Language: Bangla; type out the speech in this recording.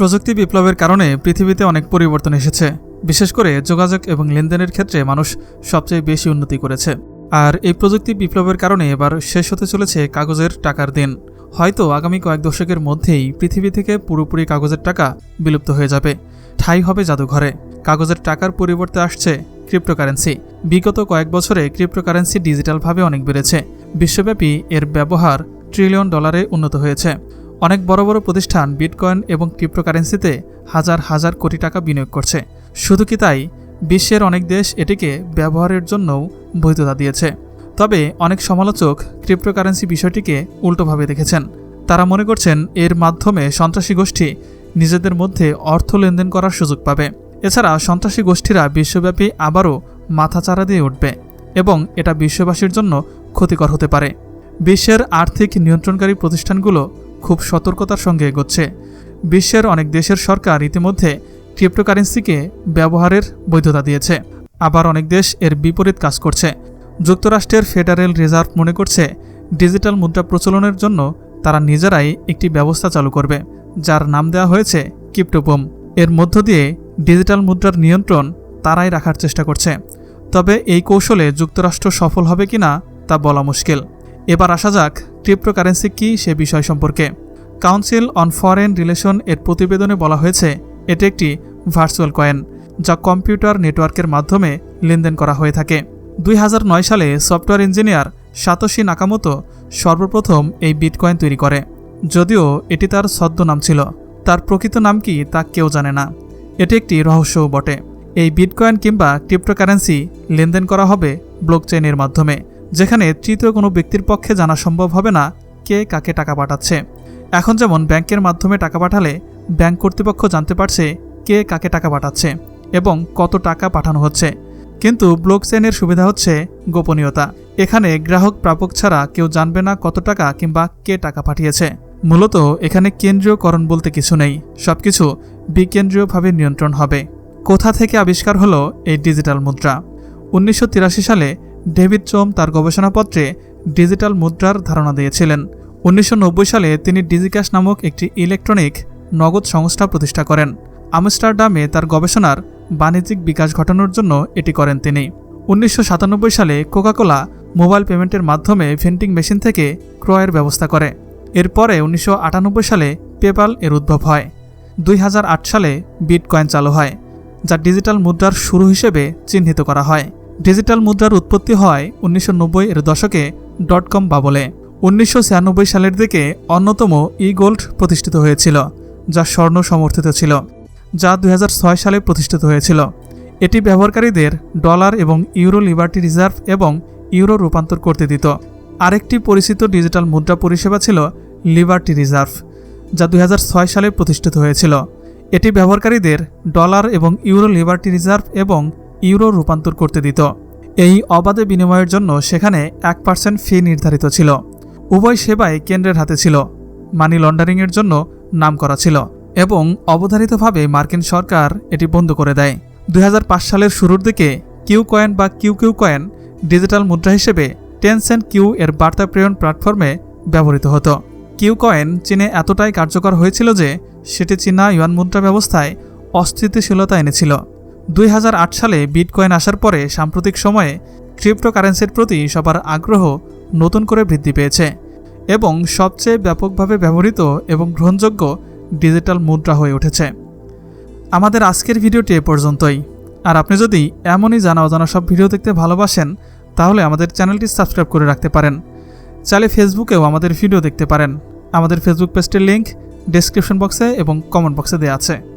প্রযুক্তি বিপ্লবের কারণে পৃথিবীতে অনেক পরিবর্তন এসেছে। বিশেষ করে যোগাযোগ এবং লেনদেনের ক্ষেত্রে মানুষ সবচেয়ে বেশি উন্নতি করেছে। আর এই প্রযুক্তি বিপ্লবের কারণে এবার শেষ হতে চলেছে কাগজের টাকার দিন। হয়তো আগামী কয়েক দশকের মধ্যেই পৃথিবী থেকে পুরোপুরি কাগজের টাকা বিলুপ্ত হয়ে যাবে। ঠাই হবে জাদুঘরে। কাগজের টাকার পরিবর্তে আসছে ক্রিপ্টোকারেন্সি। বিগত কয়েক বছরে ক্রিপ্টোকারেন্সি ডিজিটালভাবে অনেক বেড়েছে। বিশ্বব্যাপী এর ব্যবহার ট্রিলিয়ন ডলারে উন্নত হয়েছে। অনেক বড় বড় প্রতিষ্ঠান বিটকয়েন এবং ক্রিপ্টোকারেন্সিতে হাজার হাজার কোটি টাকা বিনিয়োগ করছে। শুধু কি তাই? বিশ্বের অনেক দেশ এটিকে ব্যবহারের জন্যও বৈধতা দিয়েছে। তবে অনেক সমালোচক ক্রিপ্টোকারেন্সি বিষয়টিকে উল্টোভাবে দেখেছেন। তারা মনে করছেন এর মাধ্যমে সন্ত্রাসী গোষ্ঠী নিজেদের মধ্যে অর্থ লেনদেন করার সুযোগ পাবে। এছাড়া সন্ত্রাসী গোষ্ঠীরা বিশ্বব্যাপী আবারও মাথাচাড়া দিয়ে উঠবে এবং এটা বিশ্ববাসীর জন্য ক্ষতিকর হতে পারে। বিশ্বের আর্থিক নিয়ন্ত্রণকারী প্রতিষ্ঠানগুলো খুব সতর্কতার সঙ্গে এগোচ্ছে। বিশ্বের অনেক দেশের সরকার ইতিমধ্যে ক্রিপ্টোকারেন্সিকে ব্যবহারের বৈধতা দিয়েছে। আবার অনেক দেশ এর বিপরীত কাজ করছে। যুক্তরাষ্ট্রের ফেডারেল রিজার্ভ মনে করছে, ডিজিটাল মুদ্রা প্রচলনের জন্য তারা নিজেরাই একটি ব্যবস্থা চালু করবে, যার নাম দেওয়া হয়েছে ক্রিপ্টোবোম। এর মধ্য দিয়ে ডিজিটাল মুদ্রার নিয়ন্ত্রণ তারাই রাখার চেষ্টা করছে। তবে এই কৌশলে যুক্তরাষ্ট্র সফল হবে কিনা তা বলা মুশকিল। এবার আসা যাক ক্রিপ্টোকারেন্সি কী সে বিষয় সম্পর্কে। কাউন্সিল অন ফরেন রিলেশন এর প্রতিবেদনে বলা হয়েছে, এটি একটি ভার্চুয়াল কয়েন যা কম্পিউটার নেটওয়ার্কের মাধ্যমে লেনদেন করা হয়ে থাকে। দুই হাজার নয় সালে সফটওয়্যার ইঞ্জিনিয়ার সাতোশি নাকামতো সর্বপ্রথম এই বিটকয়েন তৈরি করে, যদিও এটি তার ছদ্মনাম ছিল। তার প্রকৃত নাম কি তা কেউ জানে না। এটি একটি রহস্যও বটে। এই বিটকয়েন কিংবা ক্রিপ্টোকারেন্সি লেনদেন করা হবে ব্লকচেইনের মাধ্যমে। যেখানে তৃতীয় কোনো ব্যক্তির পক্ষে জানা সম্ভব হবে না কে কাকে টাকা পাঠাচ্ছে। এখন যেমন ব্যাংকের মাধ্যমে টাকা পাঠালে ব্যাংক কর্তৃপক্ষ জানতে পারছে কে কাকে টাকা পাঠাচ্ছে এবং কত টাকা পাঠানো হচ্ছে। কিন্তু ব্লকচেইনের সুবিধা হচ্ছে গোপনীয়তা। এখানে গ্রাহক প্রাপক ছাড়া কেউ জানবে না কত টাকা কিংবা কে টাকা পাঠিয়েছে। মূলত এখানে কেন্দ্রীয়করণ বলতে কিছু নেই, সবকিছু বিকেন্দ্রীয়ভাবে নিয়ন্ত্রণ হবে। কোথা থেকে আবিষ্কার হলো এই ডিজিটাল মুদ্রা? উনিশশো তিরাশি সালে ডেভিড চোম তার গবেষণাপত্রে ডিজিটাল মুদ্রার ধারণা দিয়েছিলেন। উনিশশো নব্বই সালে তিনি ডিজিক্যাশ নামক একটি ইলেকট্রনিক নগদ সংস্থা প্রতিষ্ঠা করেন। আমস্টারডামে তার গবেষণার বাণিজ্যিক বিকাশ ঘটানোর জন্য এটি করেন তিনি। উনিশশো সাতানব্বই সালে কোকাকোলা মোবাইল পেমেন্টের মাধ্যমে ভেন্ডিং মেশিন থেকে ক্রয়ের ব্যবস্থা করে। এরপরে উনিশশো আটানব্বই সালে পেপাল এর উদ্ভব হয়। দুই হাজার আট সালে বিটকয়েন চালু হয়, যা ডিজিটাল মুদ্রার শুরু হিসেবে চিহ্নিত করা হয়। ডিজিটাল মুদ্রার উৎপত্তি হয় উনিশশো নব্বই এর দশকে ডট কম বাবলে। উনিশশো ছিয়ানব্বই সালের দিকে অন্যতম ই গোল্ড প্রতিষ্ঠিত হয়েছিল, যা স্বর্ণ সমর্থিত ছিল, যা দু হাজার ছয় সালে প্রতিষ্ঠিত হয়েছিল। এটি ব্যবহারকারীদের ডলার এবং ইউরো লিবার্টি রিজার্ভ এবং ইউরো রূপান্তর করতে দিত। আরেকটি পরিচিত ডিজিটাল মুদ্রা পরিষেবা ছিল লিবার্টি রিজার্ভ, যা দু হাজার ছয় সালে প্রতিষ্ঠিত হয়েছিল। এটি ব্যবহারকারীদের ডলার এবং ইউরো লিবার্টি রিজার্ভ এবং ইউরো রূপান্তর করতে দিত। এই অবাধে বিনিময়ের জন্য সেখানে এক পার্সেন্ট ফি নির্ধারিত ছিল। উভয় সেবাই কেন্দ্রের হাতে ছিল। মানি লন্ডারিংয়ের জন্য নাম করা ছিল এবং অবধারিতভাবে মার্কিন সরকার এটি বন্ধ করে দেয়। দুই হাজার পাঁচ সালের শুরুর দিকে কিউ কয়েন বা কিউ কিউ কয়েন ডিজিটাল মুদ্রা হিসেবে টেনসেন্ট কিউ এর বার্তা প্রেরণ প্ল্যাটফর্মে ব্যবহৃত হতো। কিউ কয়েন চীনে এতটাই কার্যকর হয়েছিল যে সেটি চীনা ইউয়ান মুদ্রা ব্যবস্থায় অস্থিতিশীলতা এনেছিল। দুই হাজার আট সালে বিটকয়েন আসার পরে সাম্প্রতিক সময়ে ক্রিপ্টোকারেন্সির প্রতি সবার আগ্রহ নতুন করে বৃদ্ধি পেয়েছে এবং সবচেয়ে ব্যাপকভাবে ব্যবহৃত এবং গ্রহণযোগ্য ডিজিটাল মুদ্রা হয়ে উঠেছে। আমাদের আজকের ভিডিওটি এ পর্যন্তই। আর আপনি যদি এমনই জানা অজানা সব ভিডিও দেখতে ভালোবাসেন, তাহলে আমাদের চ্যানেলটি সাবস্ক্রাইব করে রাখতে পারেন। চাইলে ফেসবুকেও আমাদের ভিডিও দেখতে পারেন। আমাদের ফেসবুক পেজটির লিঙ্ক ডেসক্রিপশন বক্সে এবং কমেন্ট বক্সে দেওয়া আছে।